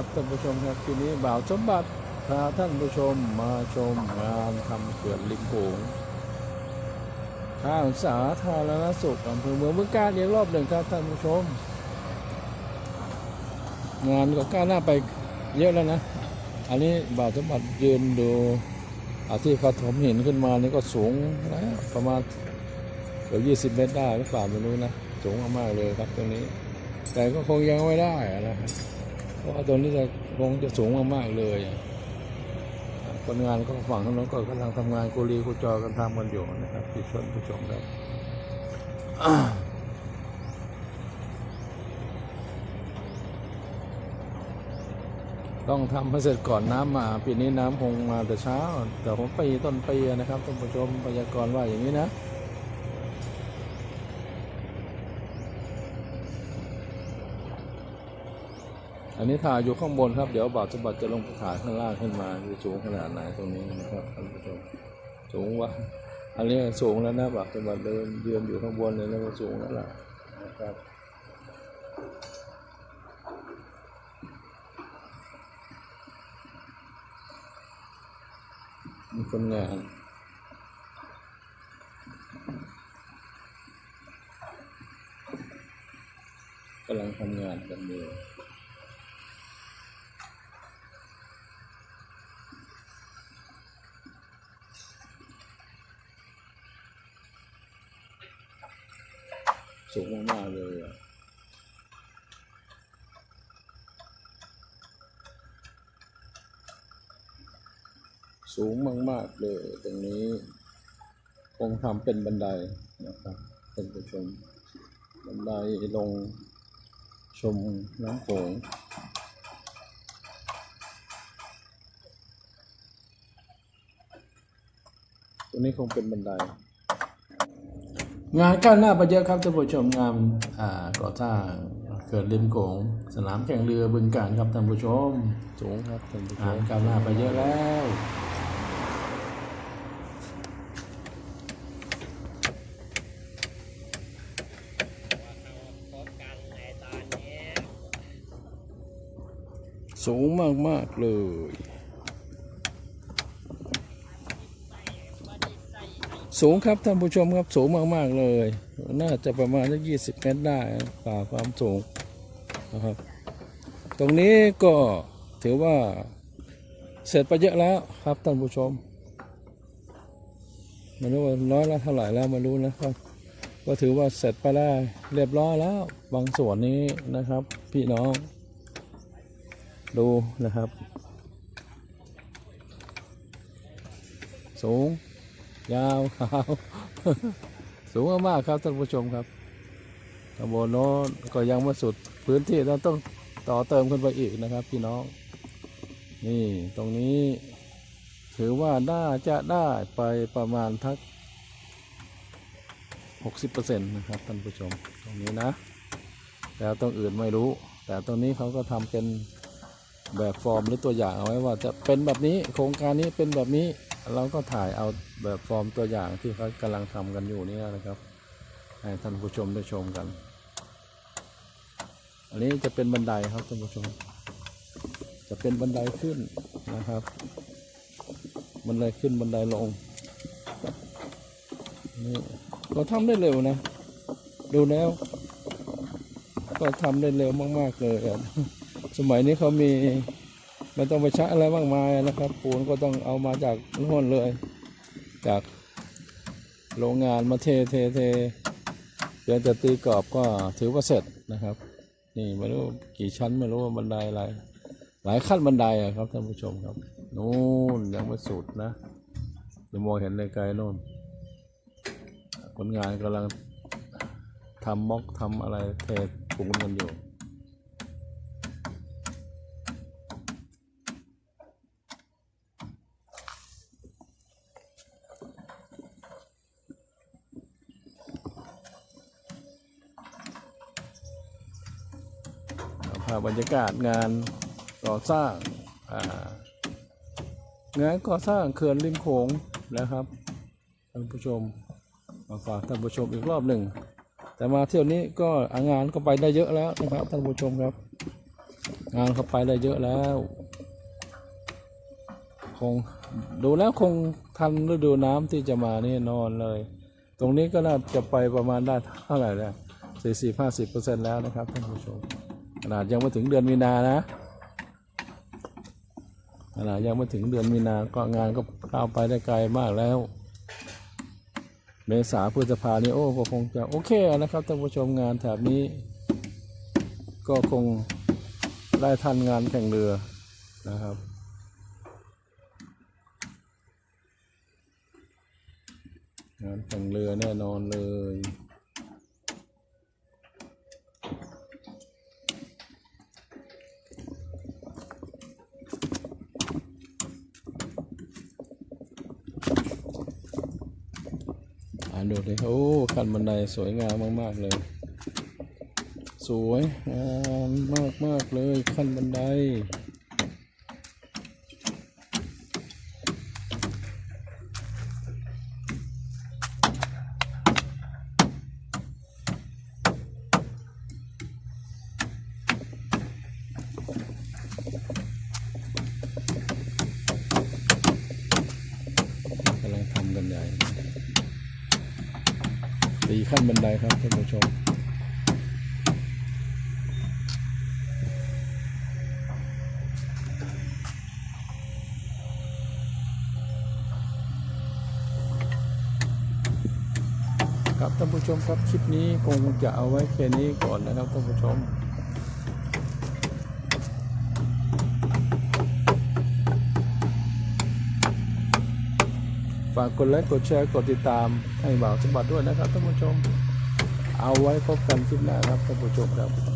ครับท่านผู้ชมครับทีนี้บ่าวสมบัติพาท่านผู้ชมมาชมงานทำเขื่อนริมโขงข้างสาธารณสุขอำเภอเมืองบึงกาฬอีกรอบหนึ่งครับท่านผู้ชม งานก็ก้าวหน้าไปเยอะแล้วนะ อันนี้บ่าวสมบัติยืนดูอาที่เขาถมหินขึ้นมานี่ก็สูงแล้วประมาณเกือบยี่สิบเมตรได้หรือเปล่าไม่รู้นะ สูงมากๆเลยครับตรงนี้ แต่ก็คงยังไม่ได้นะครับ ราะว่าตรงนี้จะคงจะสูงมากๆเลยคนงานก็ฝั่งถนนก็กำลังทำงานกุลีกุจอกันทำกันอยู่นะครับที่ชนผู้ชมครับต้องทำให้เสร็จก่อนน้ำมาปีนี้น้ำคงมาแต่เช้า แต่ผมปีต้นปีนะครับท่านผู้ชมพยากรณ์ว่าอย่างนี้นะ อันนี้ถ่ายอยู่ข้างบนครับ เดี๋ยวบาวสมบัติจะลงไปถ่ายข้างล่างขึ้นมาจะสูงขนาดไหนตรงนี้นะครับท่านผู้ชมสูงวะอันนี้สูงแล้วนะบาวสมบัติเดินเยือนอยู่ข้างบนเลยแล้วก็สูงแล้วล่ะนะครับมีคนงานกำลังทำงานกันอยู่ สูงมากๆเลยอะสูงมากๆเลยตรงนี้ คงทำเป็นบันไดนะครับท่านผู้ชม บันไดลงชมน้ำโขงตรงนี้คงเป็นบันได งานก้าวหน้าไปเยอะครับท่านผู้ชมงานก่อสร้างเขื่อนริมโขงสนามแข่งเรือบึงการครับท่านผู้ชมสูงครับท่านผู้ชมก้าวหน้าไปเยอะแล้วสูงมากมากๆเลย สูงครับท่านผู้ชมครับสูงมาก ๆ เลย น่าจะประมาณสักยี่สิบเมตรได้นะฝ่าความสูงนะครับ ตรงนี้ก็ถือว่าเสร็จไปเยอะแล้วครับท่านผู้ชมไม่รู้ว่าร้อยละเท่าไหร่แล้วไม่รู้นะครับ ก็ถือว่าเสร็จไปได้เรียบร้อยแล้วบางส่วนนี้นะครับ พี่น้อง ดูนะครับ สูง ยาวขาว สูงมากๆครับท่านผู้ชมครับตำบลโน้นก็ยังไม่สุดพื้นที่เราต้องต่อเติมขึ้นไปอีกนะครับ พี่น้อง นี่ตรงนี้ ถือว่าน่าจะได้ไปประมาณทักหกสิบเปอร์เซ็นต์นะครับท่านผู้ชมตรงนี้นะ แต่ตรงอื่นไม่รู้ แต่ตรงนี้เขาก็ทำเป็นแบบฟอร์มหรือตัวอย่างเอาไว้ว่าจะเป็นแบบนี้โครงการนี้เป็นแบบนี้ เราก็ถ่ายเอาแบบฟอร์มตัวอย่างที่เขากำลังทำกันอยู่นี่นะครับ ให้ท่านผู้ชมได้ชมกัน อันนี้จะเป็นบันไดครับท่านผู้ชม จะเป็นบันไดขึ้นนะครับ บันไดขึ้นบันไดลงนี่ก็ทำได้เร็วนะ ดูแล้ว ก็ทำได้เร็วมาก ๆ เลย สมัยนี้เขามี ไม่ต้องไปใช้อะไรมากมายนะครับปูนก็ต้องเอามาจากโน่นเลย จากโรงงานมาเทเทเทเพียงแต่ตีกรอบก็ถือว่าเสร็จนะครับ นี่ไม่รู้กี่ชั้นไม่รู้ว่าบันไดอะไร หลายขั้นบันไดอะครับท่านผู้ชมครับนู่นยังไม่สุดนะจะมองเห็นไกลๆโน่นคนงานกำลังทำม็อกทำอะไรเทปูนกันอยู่ บรรยากาศงานก่อสร้างางานก่อสร้างเขื่อนริมโขงนะครับท่านผู้ชมมาฝากท่านผู้ชมอีกรอบหนึ่งแต่มาเที่ยวนี้ก็งานก็ไปได้เยอะแล้วนะครับท่านผู้ชมครับ งานเขาไปได้เยอะแล้วคงดูแล้วคงทันฤดูน้ำที่จะมานี่นอนเลย ตรงนี้ก็น่าจะไปประมาณได้เท่าไหร่แล้วสี่สิบห้าสิบเปอร์เซ็นต์แล้วนะครับท่านผู้ชม ขนาดยังไม่ถึงเดือนมีนานะขนาดยังไม่ถึงเดือนมีนาก็งานก็ก้าวไปได้ไกลมากแล้ว เมษาพฤษภานี่โอ้ก็คงจะโอเคนะครับท่านผู้ชมงานแถบนี้ ก็คงได้ทันงานแข่งเรือนะครับงานแข่งเรือแน่นอนเลยาดูเลยโอ้ขั้นบันไดสวยงามมาก ๆ เลย สวยงามมาก ๆ เลยขั้นบันได ตีขั้นบันไดครับท่านผู้ชมครับท่านผู้ชมครับคลิปนี้คงจะเอาไว้แค่นี้ก่อนนะครับท่านผู้ชม ฝากกดไลค์กดแชร์กดติดตามให้บ่าวสมบัติด้วยนะครับท่านผู้ชม เอาไว้พบกันคลิปหน้าครับท่านผู้ชมครับ